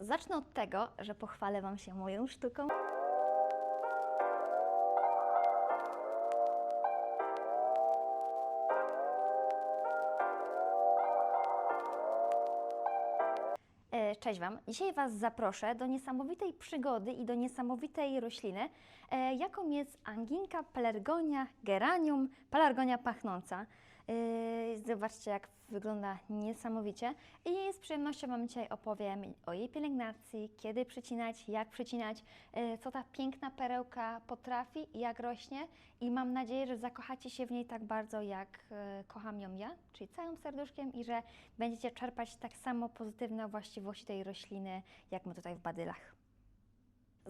Zacznę od tego, że pochwalę Wam się moją sztuką. E, Cześć Wam. Dzisiaj Was zaproszę do niesamowitej przygody i do niesamowitej rośliny, e, jaką jest anginka, pelargonia, geranium, pelargonia pachnąca. E, Zobaczcie, jak wygląda niesamowicie. I z przyjemnością Wam dzisiaj opowiem o jej pielęgnacji, kiedy przycinać, jak przycinać, e, co ta piękna perełka potrafi, jak rośnie i mam nadzieję, że zakochacie się w niej tak bardzo, jak e, kocham ją ja, czyli całym serduszkiem i że będziecie czerpać tak samo pozytywne właściwości tej rośliny, jak my tutaj w badylach.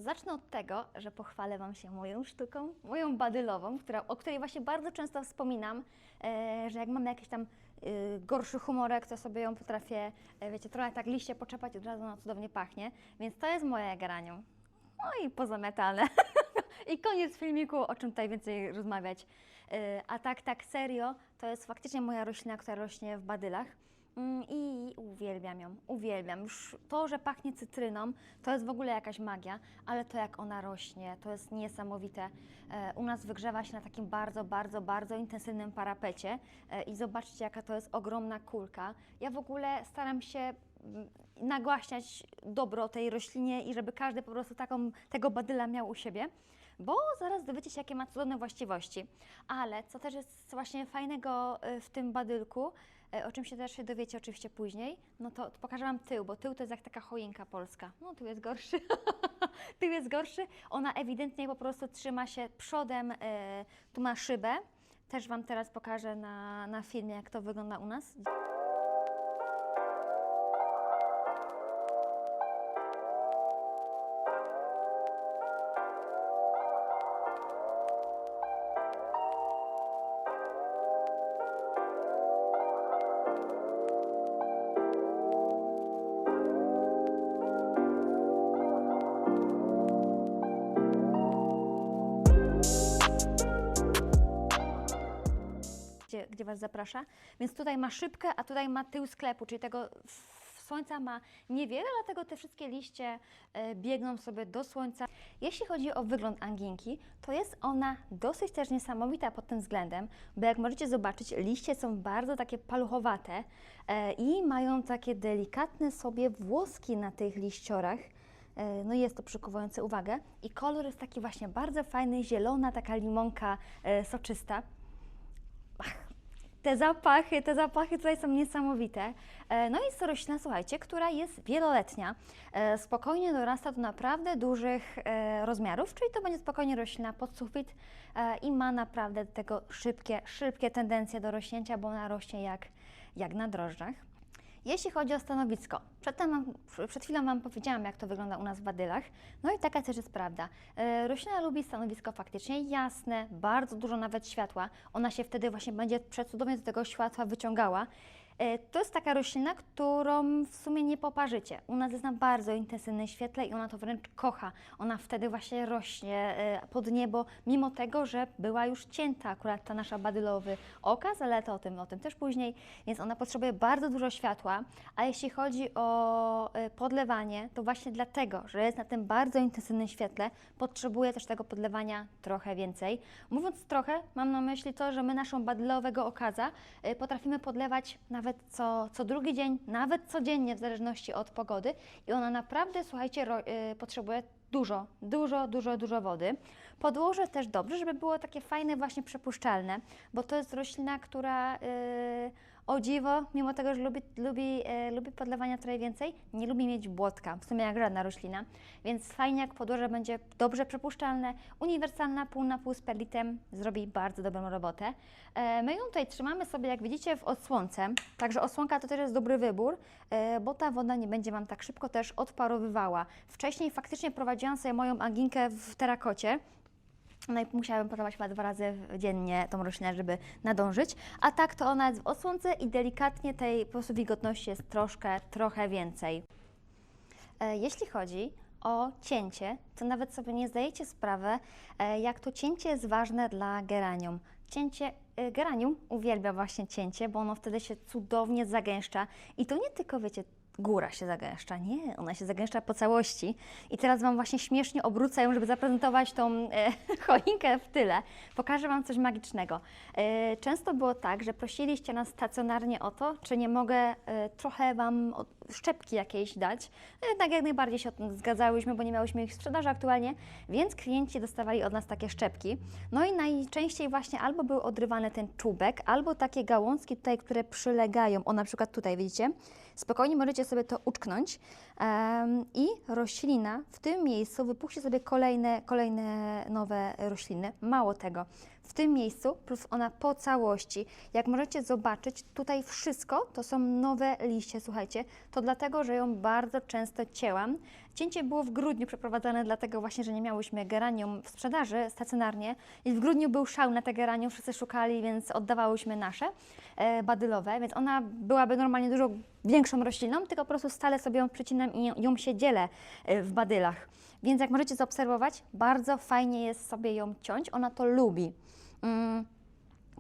Zacznę od tego, że pochwalę Wam się moją sztuką, moją badylową, która, o której właśnie bardzo często wspominam, e, że jak mam jakiś tam e, gorszy humorek, to sobie ją potrafię, e, wiecie, trochę tak liście poczepać, od razu ona cudownie pachnie, więc to jest moje geranium. No i pozamiatane. I koniec filmiku, o czym tutaj więcej rozmawiać. E, A tak, tak serio, to jest faktycznie moja roślina, która rośnie w badylach. Mm, I uwielbiam ją, uwielbiam. Już to, że pachnie cytryną, to jest w ogóle jakaś magia, ale to jak ona rośnie, to jest niesamowite. E, U nas wygrzewa się na takim bardzo, bardzo, bardzo intensywnym parapecie e, i zobaczcie, jaka to jest ogromna kulka. Ja w ogóle staram się mm, nagłaśniać dobro tej roślinie i żeby każdy po prostu taką, tego badyla miał u siebie bo zaraz dowiecie się, jakie ma cudowne właściwości. Ale co też jest właśnie fajnego y, w tym badylku, o czym się też się dowiecie oczywiście później, no to pokażę Wam tył, bo tył to jest jak taka choinka polska. No tył jest gorszy. tył jest gorszy. Ona ewidentnie po prostu trzyma się przodem, y, tu ma szybę. Też Wam teraz pokażę na, na filmie, jak to wygląda u nas. Gdzie, Was zaprasza. Więc tutaj ma szybkę, a tutaj ma tył sklepu, czyli tego słońca ma niewiele, dlatego te wszystkie liście e, biegną sobie do słońca. Jeśli chodzi o wygląd anginki, to jest ona dosyć też niesamowita pod tym względem, bo jak możecie zobaczyć, liście są bardzo takie paluchowate e, i mają takie delikatne sobie włoski na tych liściorach. E, No jest to przykuwające uwagę. I kolor jest taki właśnie bardzo fajny, zielona, taka limonka soczysta. Te zapachy, te zapachy tutaj są niesamowite. E, No i jest to roślina, słuchajcie, która jest wieloletnia. E, Spokojnie dorasta do naprawdę dużych e, rozmiarów, czyli to będzie spokojnie roślina pod sufit i ma naprawdę do tego szybkie, szybkie tendencje do rośnięcia, bo ona rośnie jak, jak na drożdżach. Jeśli chodzi o stanowisko, przedtem, przed chwilą Wam powiedziałam, jak to wygląda u nas w badylach. No i taka też jest prawda. E, roślina lubi stanowisko faktycznie jasne, bardzo dużo nawet światła. Ona się wtedy właśnie będzie przecudownie do tego światła wyciągała. E, To jest taka roślina, którą w sumie nie poparzycie. U nas jest na bardzo intensywnym świetle i ona to wręcz kocha. Ona wtedy właśnie rośnie e, pod niebo, mimo tego, że była już cięta akurat ta nasza badylowy okaz, ale to o tym, o tym też później. Więc ona potrzebuje bardzo dużo światła, a jeśli chodzi o e, podlewanie, to właśnie dlatego, że jest na tym bardzo intensywnym świetle, potrzebuje też tego podlewania trochę więcej. Mówiąc trochę, mam na myśli to, że my naszą badylowego okaza potrafimy podlewać nawet co, co drugi dzień, nawet codziennie, w zależności od pogody i ona naprawdę, słuchajcie, ro, e, potrzebuje dużo, dużo, dużo, dużo wody. Podłoże też dobrze, żeby było takie fajne, właśnie przepuszczalne, bo to jest roślina, która e, o dziwo, mimo tego, że lubi, lubi, e, lubi podlewania trochę więcej, nie lubi mieć błotka, w sumie jak żadna roślina, więc fajnie jak podłoże będzie dobrze przepuszczalne, uniwersalna, pół na pół z perlitem, zrobi bardzo dobrą robotę. E, my ją tutaj trzymamy sobie, jak widzicie, w odsłonce, także osłonka to też jest dobry wybór, e, bo ta woda nie będzie Wam tak szybko też odparowywała. Wcześniej faktycznie prowadziłam sobie moją aginkę w terakocie, no i musiałabym podawać chyba dwa razy dziennie tą roślinę, żeby nadążyć. A tak to ona jest w osłonce i delikatnie tej po prostu wilgotności jest troszkę, trochę więcej. E, Jeśli chodzi o cięcie, to nawet sobie nie zdajecie sprawy, e, jak to cięcie jest ważne dla geranium. Cięcie, e, geranium uwielbia właśnie cięcie, bo ono wtedy się cudownie zagęszcza i to nie tylko, wiecie, góra się zagęszcza. Nie, ona się zagęszcza po całości. I teraz Wam właśnie śmiesznie obrócę ją, żeby zaprezentować tą e, choinkę w tyle. Pokażę Wam coś magicznego. E, często było tak, że prosiliście nas stacjonarnie o to, czy nie mogę e, trochę Wam od, szczepki jakieś dać. E, tak jak najbardziej się o tym zgadzałyśmy, bo nie miałyśmy ich w sprzedaży aktualnie, więc klienci dostawali od nas takie szczepki. No i najczęściej właśnie albo był odrywany ten czubek, albo takie gałązki tutaj, które przylegają. O, na przykład tutaj, widzicie? Spokojnie możecie sobie to uczknąć em, i roślina w tym miejscu wypuści sobie kolejne, kolejne nowe rośliny. Mało tego, w tym miejscu plus ona po całości. Jak możecie zobaczyć, tutaj wszystko to są nowe liście, słuchajcie. To dlatego, że ją bardzo często cięłam. Cięcie było w grudniu przeprowadzane, dlatego właśnie, że nie miałyśmy geranium w sprzedaży stacjonarnie i w grudniu był szał na te geranium, wszyscy szukali, więc oddawałyśmy nasze e, badylowe, więc ona byłaby normalnie dużo większą rośliną, tylko po prostu stale sobie ją przycinam i ją, się dzielę e, w badylach. Więc jak możecie zaobserwować, bardzo fajnie jest sobie ją ciąć, ona to lubi. Mm.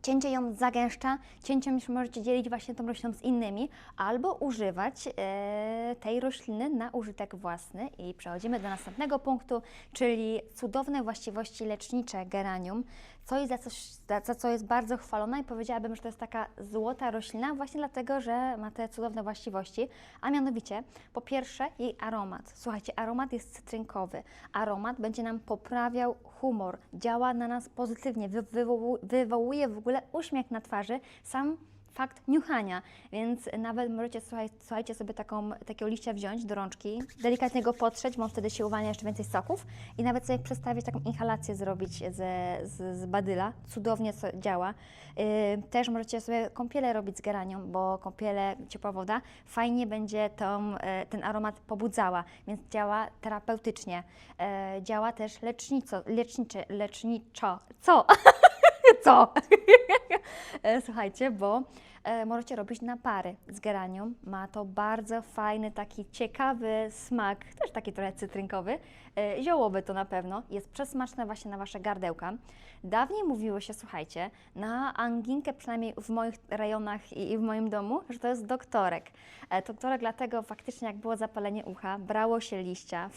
Cięcie ją zagęszcza, cięciem już możecie dzielić właśnie tą rośliną z innymi, albo używać e, tej rośliny na użytek własny. I przechodzimy do następnego punktu, czyli cudowne właściwości lecznicze geranium. Coś za, coś, za, co jest bardzo chwalona i powiedziałabym, że to jest taka złota roślina, właśnie dlatego, że ma te cudowne właściwości, a mianowicie po pierwsze jej aromat. Słuchajcie, aromat jest cytrynkowy. Aromat będzie nam poprawiał humor, działa na nas pozytywnie, wy, wywołu, wywołuje w ogóle uśmiech na twarzy, sam fakt niuchania, więc nawet możecie, słuchaj, słuchajcie, sobie taką, takiego liścia wziąć do rączki, delikatnie go potrzeć, bo wtedy się uwalnia jeszcze więcej soków i nawet sobie przestawić taką inhalację zrobić ze, z, z badyla, cudownie działa. Yy, też możecie sobie kąpiele robić z geranią, bo kąpiele, ciepła woda, fajnie będzie tą, e, ten aromat pobudzała, więc działa terapeutycznie, e, działa też lecznico, lecznicze, leczniczo, co? co? E, Słuchajcie, bo możecie robić napary z geranium. Ma to bardzo fajny, taki ciekawy smak, też taki trochę cytrynkowy. E, ziołowy to na pewno. Jest przesmaczne właśnie na Wasze gardełka. Dawniej mówiło się, słuchajcie, na anginkę, przynajmniej w moich rejonach i, w moim domu, że to jest doktorek. E, doktorek dlatego faktycznie jak było zapalenie ucha, brało się liścia,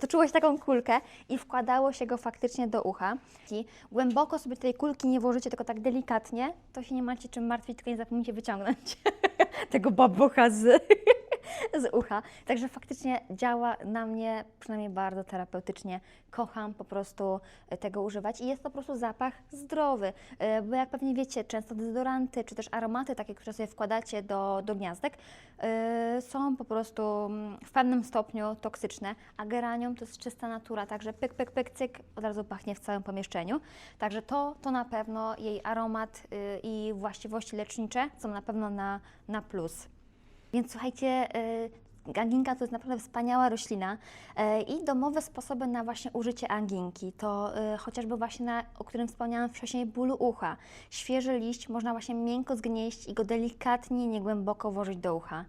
toczyło się taką kulkę i wkładało się go faktycznie do ucha. I głęboko sobie tej kulki nie włożycie, tylko tak delikatnie, to się nie macie czym martwić, tylko nie zapomnijcie wyciągnąć. Tego babucha z, z ucha. Także faktycznie działa na mnie przynajmniej bardzo terapeutycznie. Kocham po prostu e, tego używać i jest to po prostu zapach zdrowy, E, bo jak pewnie wiecie, często dezodoranty czy też aromaty takie, które sobie wkładacie do, do gniazdek, e, są po prostu mm, w pewnym stopniu toksyczne, a geranium to jest czysta natura, także pyk, pyk, pyk, cyk, od razu pachnie w całym pomieszczeniu. Także to, to na pewno jej aromat y, i właściwości lecznicze są na pewno na, na plus. Więc słuchajcie, y, anginka to jest naprawdę wspaniała roślina y, i domowe sposoby na właśnie użycie anginki to y, chociażby właśnie na, o którym wspomniałam wcześniej, bólu ucha. Świeży liść można właśnie miękko zgnieść i go delikatnie, niegłęboko włożyć do ucha.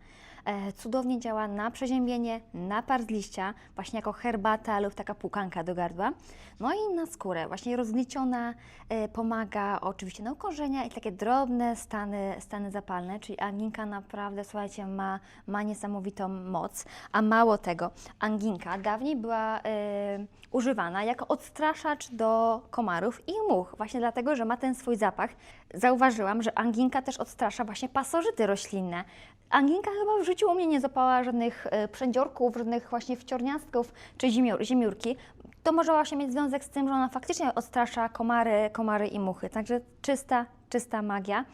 E, Cudownie działa na przeziębienie, na par z liścia, właśnie jako herbata lub taka płukanka do gardła. No i na skórę, właśnie rozgnieciona e, pomaga oczywiście na ukorzenia i takie drobne stany, stany zapalne, czyli anginka naprawdę, słuchajcie, ma, ma niesamowitą moc. A mało tego, anginka dawniej była e, używana jako odstraszacz do komarów i much, właśnie dlatego, że ma ten swój zapach. Zauważyłam, że anginka też odstrasza właśnie pasożyty roślinne. Anginka chyba w życiu u mnie nie zapała żadnych e, przędziorków, żadnych właśnie wciorniastków czy ziemiórki. To może właśnie mieć związek z tym, że ona faktycznie odstrasza komary, komary i muchy. Także czysta, czysta magia.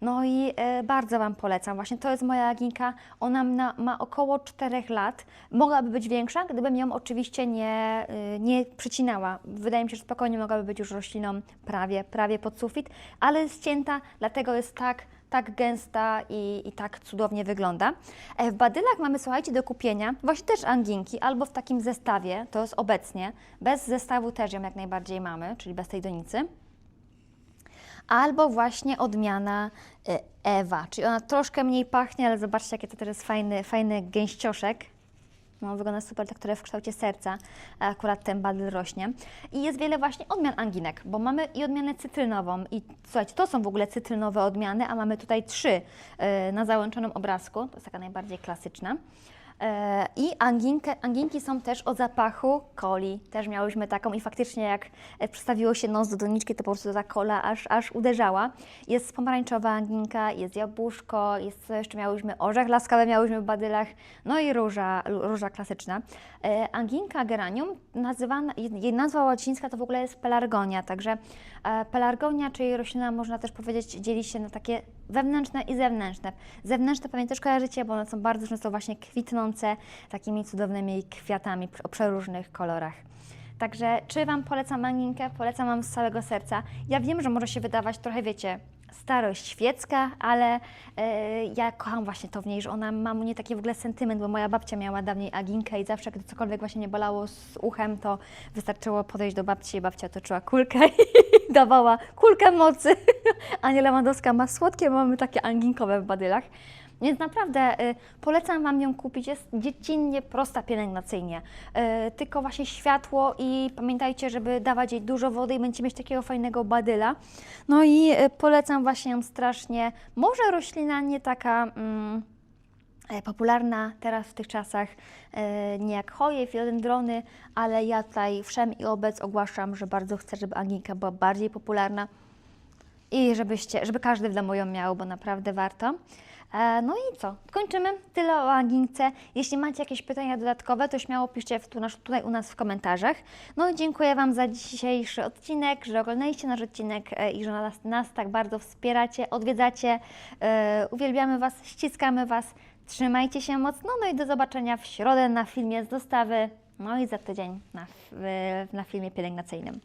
No i e, bardzo Wam polecam. Właśnie to jest moja aginka. Ona ma, ma około 4 lat. Mogłaby być większa, gdybym ją oczywiście nie, y, nie przycinała. Wydaje mi się, że spokojnie mogłaby być już rośliną prawie, prawie pod sufit, ale jest cięta, dlatego jest tak tak gęsta i, i tak cudownie wygląda. E, W badylach mamy, słuchajcie, do kupienia właśnie też anginki, albo w takim zestawie, to jest obecnie. Bez zestawu też ją jak najbardziej mamy, czyli bez tej donicy. Albo właśnie odmiana e, Ewa, czyli ona troszkę mniej pachnie, ale zobaczcie, jaki to jest fajny, fajny gęścioszek. No, wygląda super, ta, która jest w kształcie serca. Akurat ten badyl rośnie. I jest wiele właśnie odmian anginek, bo mamy i odmianę cytrynową. I słuchajcie, to są w ogóle cytrynowe odmiany, a mamy tutaj trzy e, na załączonym obrazku. To jest taka najbardziej klasyczna. E, I anginkę, anginki są też o zapachu coli. Też miałyśmy taką i faktycznie jak e, przystawiło się nos do doniczki, to po prostu ta kola aż, aż uderzała. Jest pomarańczowa anginka, jest jabłuszko, jest jeszcze miałyśmy orzech laskawy, miałyśmy w badylach, no i róża, róża klasyczna. E, Anginka geranium, nazywana, jej nazwa łacińska to w ogóle jest pelargonia, także pelargonia, czyli roślina można też powiedzieć dzieli się na takie wewnętrzne i zewnętrzne. Zewnętrzne pewnie też kojarzycie, bo one są bardzo często właśnie takimi cudownymi kwiatami o przeróżnych kolorach. Także czy Wam polecam anginkę? Polecam Wam z całego serca. Ja wiem, że może się wydawać trochę, wiecie, starość świecka, ale e, ja kocham właśnie to w niej, że ona ma mnie taki w ogóle sentyment, bo moja babcia miała dawniej aginkę i zawsze, gdy cokolwiek właśnie nie bolało z uchem, to wystarczyło podejść do babci i babcia toczyła kulkę i dawała kulkę mocy. Ania Lewandowska ma słodkie, mamy takie anginkowe w badylach. Więc naprawdę y, polecam Wam ją kupić. Jest dziecinnie prosta pielęgnacyjnie. Y, tylko właśnie światło i pamiętajcie, żeby dawać jej dużo wody i będziecie mieć takiego fajnego badyla. No i y, polecam właśnie ją strasznie. Może roślina nie taka. Mm, e, popularna teraz w tych czasach, nie jak choje, filodendrony, ale ja tutaj wszem i obec ogłaszam, że bardzo chcę, żeby anginka była bardziej popularna i żebyście, żeby każdy w domu ją miał, bo naprawdę warto. E, No i co? Kończymy. Tyle o Agince. Jeśli macie jakieś pytania dodatkowe, to śmiało piszcie w tu, tutaj u nas w komentarzach. No i dziękuję Wam za dzisiejszy odcinek, że oglądaliście nasz odcinek e, i że nas, nas tak bardzo wspieracie, odwiedzacie. E, Uwielbiamy Was, ściskamy Was. Trzymajcie się mocno, no i do zobaczenia w środę na filmie z dostawy, no i za tydzień na, na filmie pielęgnacyjnym.